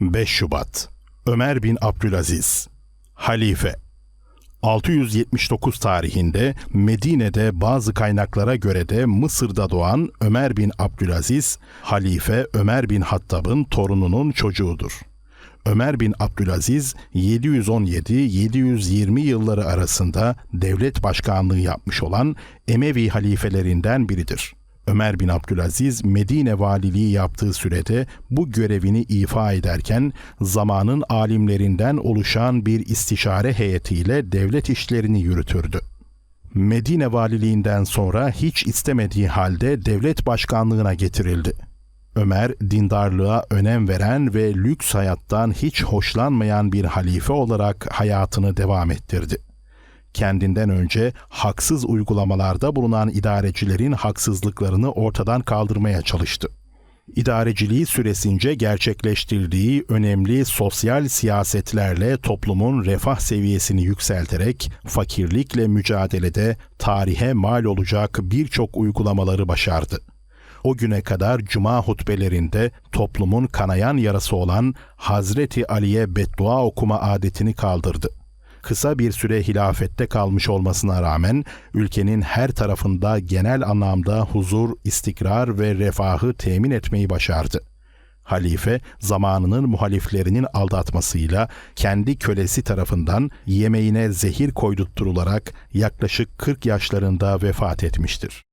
5 Şubat Ömer bin Abdülaziz Halife 679 tarihinde Medine'de bazı kaynaklara göre de Mısır'da doğan Ömer bin Abdülaziz, Halife Ömer bin Hattab'ın torununun çocuğudur. Ömer bin Abdülaziz 717-720 yılları arasında devlet başkanlığı yapmış olan Emevi halifelerinden biridir. Ömer bin Abdülaziz Medine valiliği yaptığı sürede bu görevini ifa ederken zamanın alimlerinden oluşan bir istişare heyetiyle devlet işlerini yürütürdü. Medine valiliğinden sonra hiç istemediği halde devlet başkanlığına getirildi. Ömer dindarlığa önem veren ve lüks hayattan hiç hoşlanmayan bir halife olarak hayatını devam ettirdi kendinden önce haksız uygulamalarda bulunan idarecilerin haksızlıklarını ortadan kaldırmaya çalıştı. İdareciliği süresince gerçekleştirdiği önemli sosyal siyasetlerle toplumun refah seviyesini yükselterek fakirlikle mücadelede tarihe mal olacak birçok uygulamaları başardı. O güne kadar cuma hutbelerinde toplumun kanayan yarası olan Hazreti Ali'ye beddua okuma adetini kaldırdı kısa bir süre hilafette kalmış olmasına rağmen ülkenin her tarafında genel anlamda huzur, istikrar ve refahı temin etmeyi başardı. Halife zamanının muhaliflerinin aldatmasıyla kendi kölesi tarafından yemeğine zehir koydurtturularak yaklaşık 40 yaşlarında vefat etmiştir.